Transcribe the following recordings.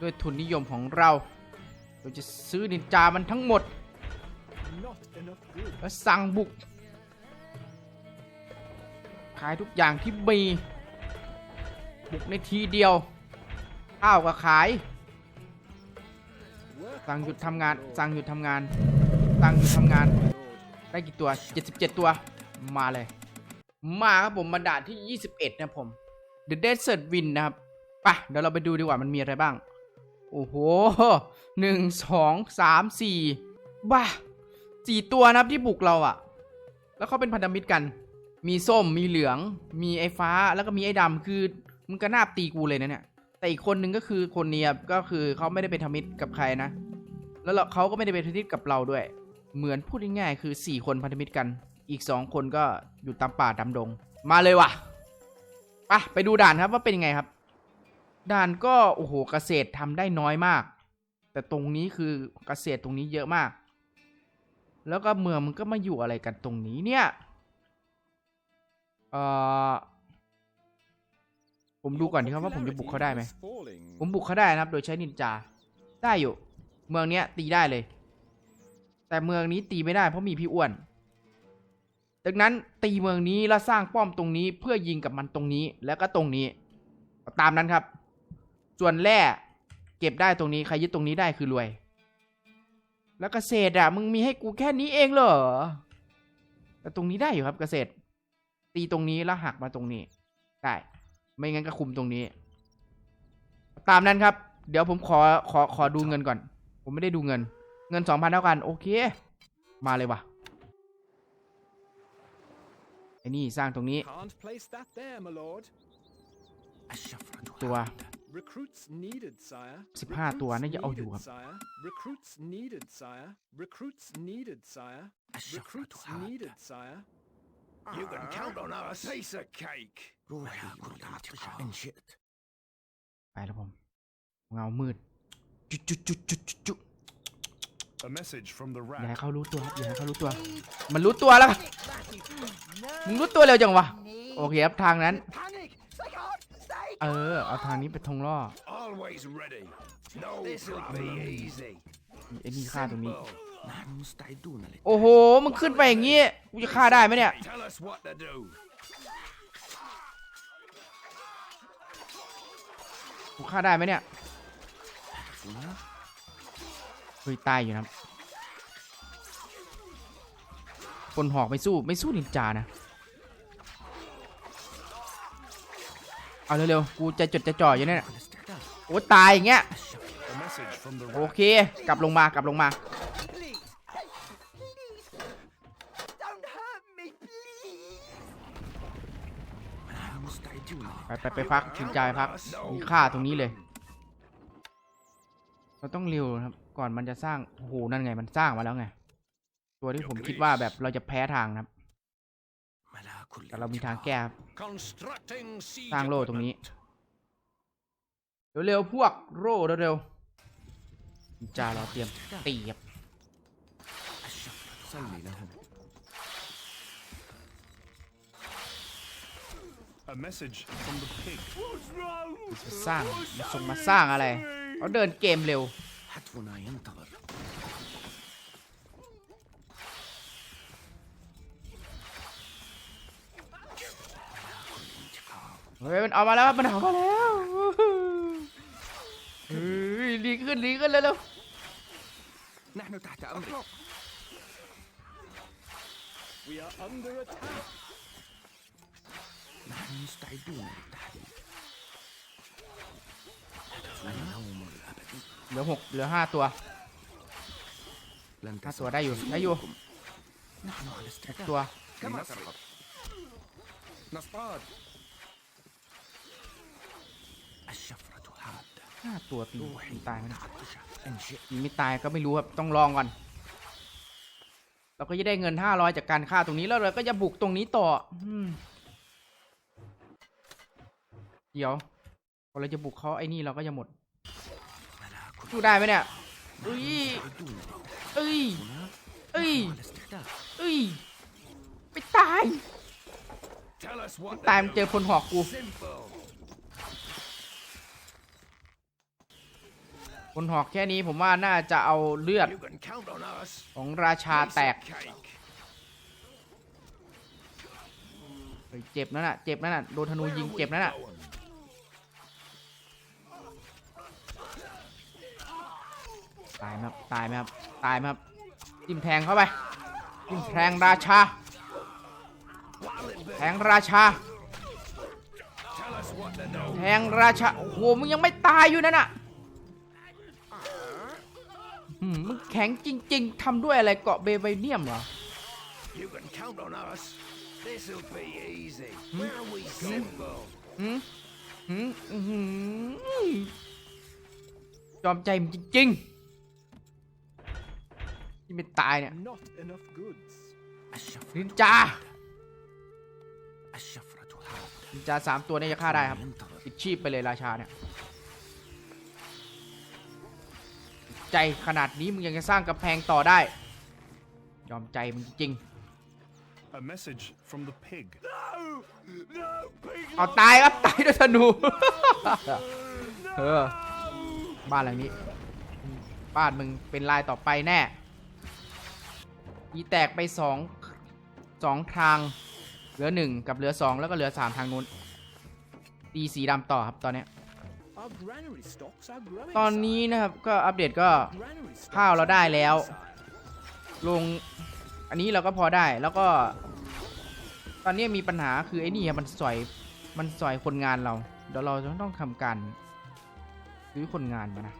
ด้วยทุนนิยมของเรา เราจะซื้อนินจามันทั้งหมด แล้วสั่งบุก ขายทุกอย่างที่มี บุกในทีเดียว ข้าวก็ขาย สั่งหยุดทำงาน สั่งหยุดทำงาน สั่งหยุดทำงาน ได้กี่ตัว 77 ตัว มาเลย มาครับผมมาด่านที่ 21 นะผม The Desert Wind นะครับปะเดี๋ยวเราไปดูดีกว่ามันมีอะไรบ้าง อ้โหหนึ่งสองสามสี่บ้าสี่ตัวนะครับที่บุกเราอะแล้วเขาเป็นพันธมิตรกัน มีส้มมีเหลือง มีไอ้ฟ้าแล้วก็มีไอ้ดำคือมึงก็น่าบตีกูเลยนะเนี่ยแต่อีกคนนึงก็คือคนเนี้ยก็คือเขาไม่ได้เป็นธมิตรกับใครนะ แล้วเราเขาก็ไม่ได้เป็นพันธมิตรกับเราด้วย เหมือนพูดง่ายๆคือ 4 คนพันธมิตรกัน อีก 2 คนก็อยู่ตามป่าตามดง มาเลยว่ะไปไปดูด่านครับว่าเป็นยังไงครับ ด่านก็โอ้โหเกษตรทำได้น้อยมาก แต่ตรงนี้คือเกษตรตรงนี้เยอะมาก แล้วก็เมืองมันก็มาอยู่อะไรกันตรงนี้เนี่ยเออผมดูก่อนดีครับว่าผมจะบุกเขาได้ไหมผมบุกเขาได้นะครับ โดยใช้นินจาได้อยู่ เมืองเนี้ยตีได้เลย แต่เมืองนี้ตีไม่ได้เพราะมีพี่อ้วนดังนั้นตีเมืองนี้แล้วสร้างป้อมตรงนี้เพื่อยิงกับมันตรงนี้แล้วก็ตรงนี้ ตามนั้นครับ ส่วนแร่เก็บได้ตรงนี้ใครยึดตรงนี้ได้คือรวย แล้วเกษตรอะมึงมีให้กูแค่นี้เองเหรอแต่ตรงนี้ได้อยู่ครับเกษตร ตีตรงนี้แล้วหักมาตรงนี้ ได้ ไม่งั้นก็คุมตรงนี้ ตามนั้นครับ เดี๋ยวผมขอขอขอดูเงินก่อน ผมไม่ได้ดูเงิน เงินสองพันเท่ากัน โอเค มาเลยว่ะไอ้นี่สร้างตรงนี้ Can't place that there, my lord. ตัว สิบห้าตัวน่าจะเอาอยู่ครับไปแล้วผม เงามืด จุดจุดจุดจุดจุดอย่าให้เขารู้ตัวครับอย่าให้เขารู้ตัว มันรู้ตัวแล้วมึงรู้ตัวเร็วจังวะ โอเคครับทางนั้น เออ เอาทางนี้ไปทงล่อ no ไอนี่ฆ่าตรงนี้โอ้โห มึงขึ้นไปอย่างงี้กูจะฆ่าได้ไหมเนี่ยกูฆ่าได้ไหมเนี่ย tuna. เฮ้ยตายอยู่นะคคนหอกไม่สู้ไม่สู้นินจานะ เอาเร็วๆ กูจะจดจะจ่ออยู่เนี่ยโอ้ตายอย่างเงี้ย โอเค กลับลงมากลับลงมา ไปไปไปพักถึงใจพัก มีค่าตรงนี้เลย เราต้องเร็วครับ ก่อนมันจะสร้าง โอ้โห นั่นไง มันสร้างมาแล้วไง ตัวที่ผมคิดว่าแบบเราจะแพ้ทางครับ แต่เรามีทางแก้สร้างโล่ตรงนี้ เร็วๆพวกโล่เร็วๆจ่าเราเตรียมเตีครับสร้างมาส่งมาสร้างอะไรเขาเดินเกมเร็ว เฮ้ยมันเอามาแล้วมันเอามาแล้วเฮ้ยดีขึ้นดีขึ้นเร็ว نحن تحت أمرك We are under attack. نحن مستعدون للتحدي هدفنا النوم الأبدي ๆเหลือหกเหลือห้าตัว لن ห้า تسمع ตัวได้อยู่ได้อยู่ نحن على استعداد ตัว كما ترغب نصطاد. الشفرة حادة ห้าตัวตี روحي ตายไหมนะ متعطشة إن شئت ตีไม่ตายก็ไม่รู้ครับต้องลองก่อน เราก็จะได้เงินห้าร้อยจากการฆ่าตรงนี้แล้วเราก็จะบุกตรงนี้ต่ออืมเดี๋ยวพอเราจะบุกเขาไอ้นี่เราก็จะหมด ملاك สู้ได้ไหมเนี่ยเอ้ย مستعدون للتحدي เอ้ย هنا أي. نحن على استعداد เอ้ยไม่ตาย Tell us what ตาย to มัน do. เจอพลหอกกู Simple. คนหอกแค่นี้ผมว่าน่าจะเอาเลือด You can count on us. ของราชา Piece แต of ก cake. เฮ้ยเจ็บนั่นน่ะ เจ็บนั่นน่ะ โดนธนู Where ยิง are we เจ็บนั่นน่ะ going? ตายไหมครับ ตายไหมครับ ตายไหมครับจิ้มแทงเข้าไปจิ้มแทงราชา What'll it be? แทงราชา Tell us what to do. แทงราชา โอ้โห มึงยังไม่ตายอยู่นั่นน่ะหื มึงแข็งจริง ๆทำด้วยอะไรเกาะเบไบเนียมเหรอจอมใจมึงจริงๆที่ไม่ตายเนี่ยนินจา นินจาสามตัวเนี่ยจะฆ่าได้ครับติดชีพไปเลยราชาเนี่ย ใจขนาดนี้มึงยังจะสร้างกำแพงต่อได้ ยอมใจมึงจริง A message from the pig. No! No, pig! เอาตายครับตายด้วยธนู เออ บ้านหลังนี้ บ้านมึงเป็นลายต่อไปแน่ อีแตกไปสองสองทาง เหลือหนึ่งกับเหลือสองแล้วก็เหลือสามทางนู้นตีสีดำต่อครับตอนเนี้ย ตอนนี้นะครับก็อัปเดตก็ข้าวเราได้แล้ว ลงอันนี้เราก็พอได้แล้วก็ ตอนนี้มีปัญหาคือไอ้นี่มันสอยมันสอยคนงานเรา เดี๋ยวเราต้องทำการซื้อคนงานมานะ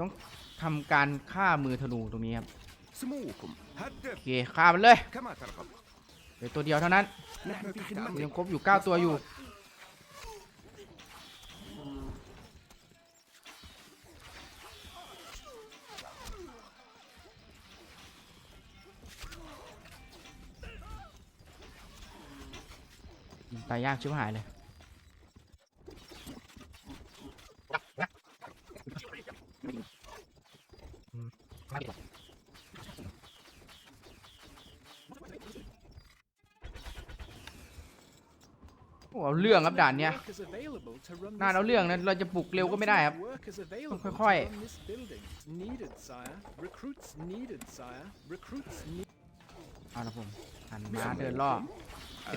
ต้องทำการฆ่ามือธนูตรงนี้ครับ โอเคข้ามมันเลยเหลือตัวเดียวเท่านั้นยังครบอยู่ 9 ตัวอยู่ตายยากชิบหายเลยไม่ด้ เอาเรื่องครับด่านเนี้ยน่าเอาเรื่องนะเราจะปลุกเร็วก็ไม่ได้ครับต้องค่อยๆเอาละผมหันมาเดินล่อ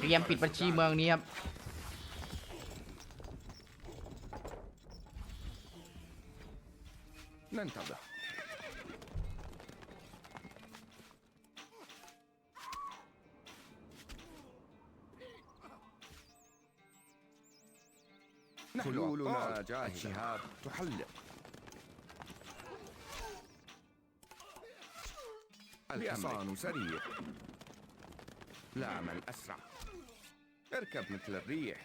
เตรียมปิดบัญชีเมืองนี้ครับนั่นทำได้ حلولنا جاهزة. الشهاب تحلق. الحصان سريع. لا من أسرع. اركب مثل الريح.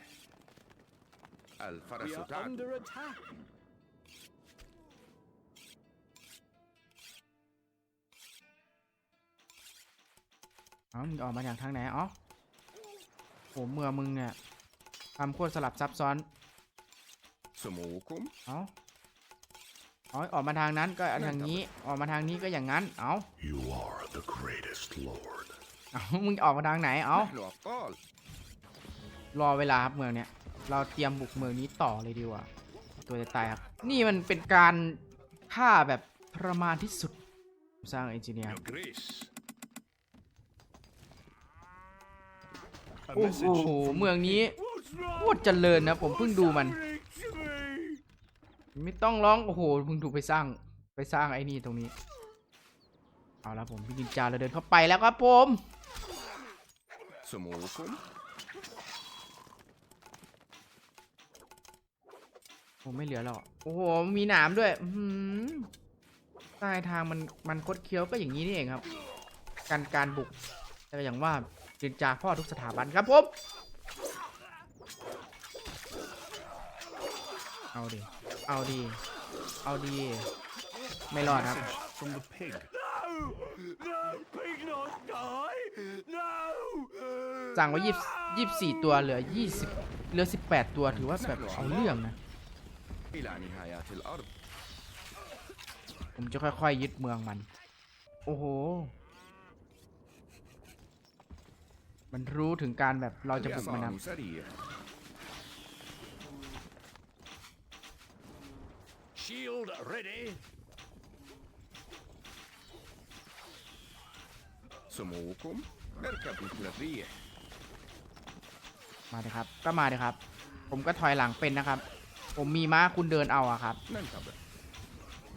الفرس We are تعدو. under attack. เอามึงออกมาจากทางไหนอ๋อโหเมืองมึงเนี่ยทำโคตรสลับซับซ้อน สมูคุมเอาอ๋ออกมาทางนั้นก็ทางนี้ออกมาทางนี้ก็อย่างนั้น เอา You are the greatest lord เอามึงออกมาทางไหน เอารอเวลาครับเมืองเนี้ย เราเตรียมบุกเมืองนี้ต่อเลยดีกว่า ตัวจะตายครับ นี่มันเป็นการฆ่าแบบประมาณที่สุด สร้างเอนจิเนียร์ โอ้โห เมืองนี้พูดเจริญนะ ผมเพิ่งดูมัน ไม่ต้องร้องโอ้โหมึงถูกไปสร้างไปสร้างไอ้นี่ตรงนี้ เอาละผมพี่นินจาเราเดินเข้าไปแล้วครับผมสมูคุณโอ้ไม่เหลือหรอกโอ้โหมีหนามด้วยใต้ทางมันมันคดเคี้ยวก็อย่างนี้นี่เองครับ การการบุกแต่อย่างว่าจินจาพ่อทุกสถาบันครับผมเอาดิ เอาดิ เอาดิ ไม่รอดครับ message from the pig. No pig not die No สั่งไว้ยี่ยี่สี่ตัวเหลือยี่สิบเหลือสิบแปดตัวถือว่าแบบเอาเรื่องนะ إلى نهايات الأرض ผมจะค่อยๆยึดเมืองมัน โอ้โห มันรู้ถึงการแบบเราจะบุกมันนะ الحصان سريع Shield ready سموكم اركب مثل الريح มาเลยครับ ก็มาเลยครับ ผมก็ถอยหลังเป็นนะครับ ผมมีม้าคุณเดินเอาอะครับ ننتظر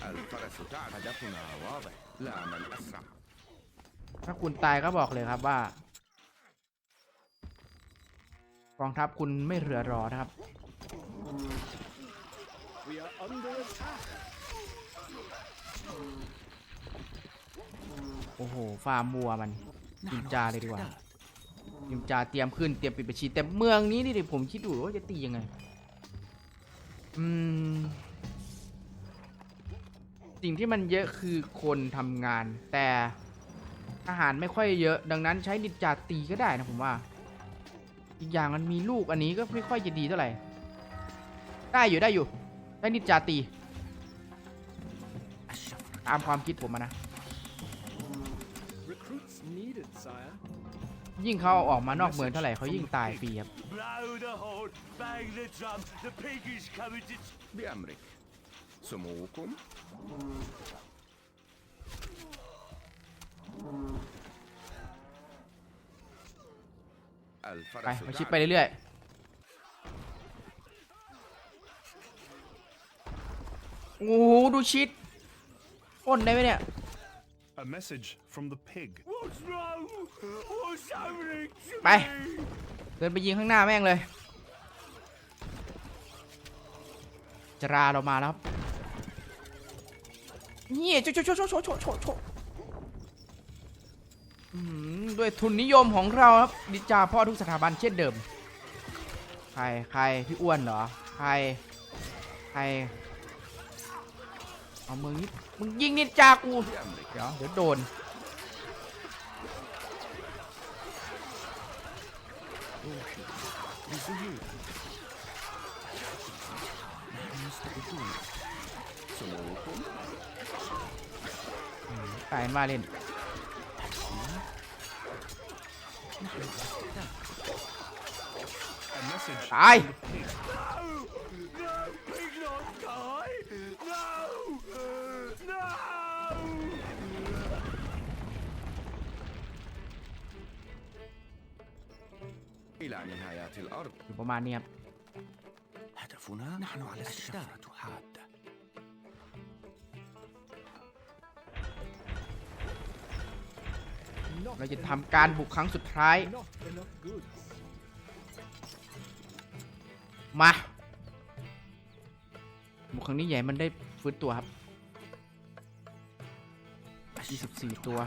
الفرس تعب هدفنا واضح لا من أسرع ถ้าคุณตายก็บอกเลยครับว่า กองทัพคุณไม่เรือรอนะครับ We are under attack. โอ้โห ฟาร์มวัวมันยิมจาเลยดีกว่ายิมจาเตรียมขึ้นเตรียมปิดบัญชีแต่เมืองนี้นี่ดิผมคิดดูว่าจะตียังไง อืม สิ่งที่มันเยอะคือคนทำงาน แต่อาหารไม่ค่อยเยอะ ดังนั้นใช้นินจาตีก็ได้นะผมว่า อีกอย่างมันมีลูกอันนี้ก็ไม่ค่อยจะดีเท่าไหร่ ได้อยู่ได้อยู่ ได้นินจาตี ตามความคิดผมนะ ยิ่งเขาออกมานอกเมืองเท่าไหร่เขายิ่งตายฟรีครับสมูคุมไปมาชิดไปเรื่อยๆ โอ้โหดูชิดพ่นได้ไหมเนี่ย A message from the pig. What's wrong? What's happening to ไปเดินไปยิงข้างหน้าแม่งเลย จราเรามาแล้วครับนี่โชว์โชว์โชว์โชว์โชว์โชว์โชว์อื้อหือด้วยทุนนิยมของเราครับดิจาพ่อทุกสถาบันเช่นเดิม ใครใครพี่อ้วนเหรอ ใคร ใคร เอามืองนี้มึงยิงนิดจากูเดี๋ยวเดี๋ยวโดนตายมาเล่นตาย إلى نهايات الأرض อยู่ประมาณนี้ครับ هدفنا نحن على استعداد حادة เราจะทำการบุกครั้งสุดท้าย Not enough goods. มา บุกครั้งนี้ใหญ่มันได้ฟื้นตัวครับ 24 ตัว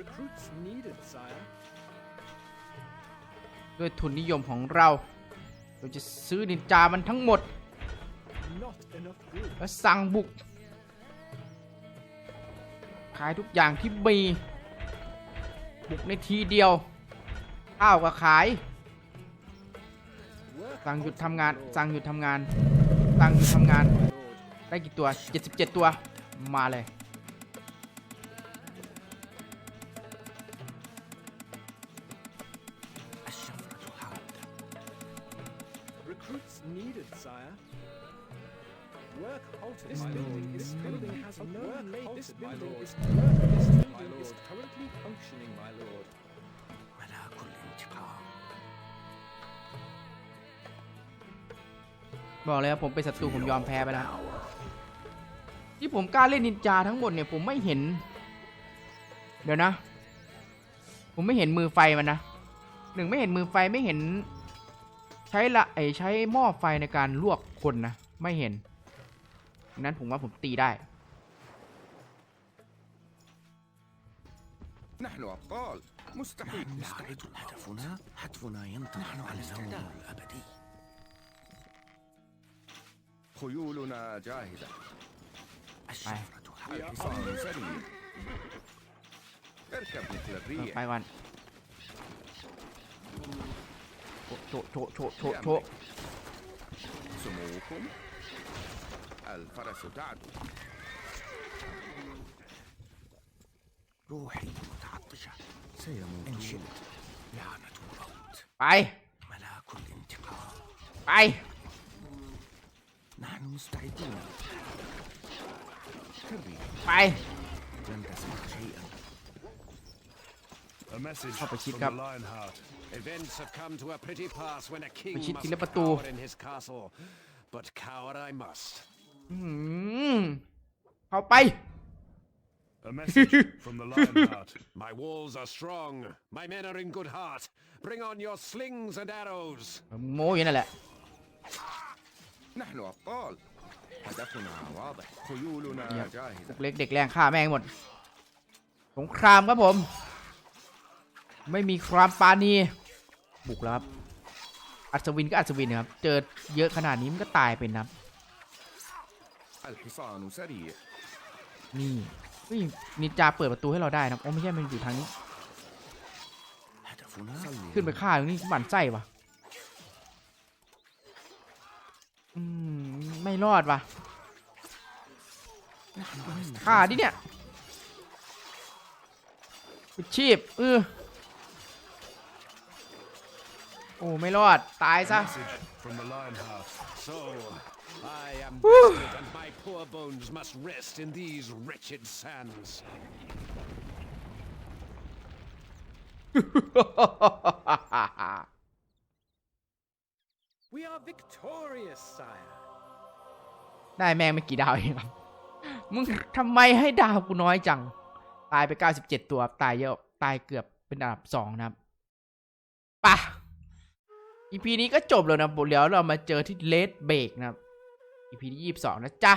Recruits needed, sire. ด้วยทุนนิยมของเรา เราจะซื้อนินจามันทั้งหมด แล้วสั่งบุก ขายทุกอย่างที่มี บุกในทีเดียวข้าวก็ขาย สั่งหยุดทำงาน สั่งหยุดทำงาน สั่งหยุดทำงาน ได้กี่ตัว 77 ตัว มาเลย Recruits needed, sire. Work halted, this my building, lord. This building has no work halted, this building is this building is currently functioning, my lord. เวลาคุณลิงชิพาบอกเลยว่าผมเป็นศัตรูผมยอมแพ้ไปแล้ว ที่ผมกล้าเล่นนินจาทั้งหมดเนี่ยผมไม่เห็น เดี๋ยวนะ ผมไม่เห็นมือไฟมันนะหนึ่งไม่เห็นมือไฟไม่เห็น ใช้ละไอใช้หม้อไฟในการลวกคนนะ ไม่เห็นดังนั้นผมว่าผมตีได้ نحن أبطال مستحيل نحن مستعدون هدفنا هدفنا ينطلق نحن على الاستعداد الأبدي خيولنا جاهزة الشفرة حادة الحصان سريع اركب مثل เออ الريح โชะโชะโชะโชะโชะ سموكم الفرس تعدو روحي متعطشة سيموت انشلت لعنة الموت ไป ملاك الانتقام ไป نحن مستعدون كالريح ไป لن تسمع شيئا A message Papa from Chief the Cup. Lionheart. Events have come to a pretty pass when a king ไปชิด must ทีละประตู cower in his castle. But cower I must. อืมเข้าไป A message from the Lionheart. My walls are strong. My men are in good heart. Bring on your slings and arrows. มึงโม้อยู่นั่นแหละ نحن أبطال هدفنا واضح خيولنا Yep. พว جاهزة กเล็กเด็กแรงฆ่าแม่งหมด สงครามครับผม ไม่มีความปานีบุกแล้วครับอัศวินก็อัศวินครับ เจอเยอะขนาดนี้มันก็ตายไปนนะนี่นี่นินจาเปิดประตูให้เราได้นะโอ้ไม่ใช่มันอยู่ทางนี้ ขึ้นไปฆ่าตรงนี้หมันใจปะอืมไม่รอดปะฆ่าดิเนี่ยชีพเออ โอ้ไม่รอด ตายซะ Message from the Lionheart. So, I am bested, and my poor bones must rest in these wretched sands. We are victorious, sire. ได้แม่งไม่กี่ดาวเองครับ มึงทำไมให้ดาวกูน้อยจัง ตายไป 97 ตัว ตายเยอะ ตายเกือบเป็นอันดับสองนะครับปะ อีพีนี้ก็จบแล้วนะเดี๋ยวเรามาเจอที่เลดเบรกนะครับ EP ที่สิบสองนะจ๊ะ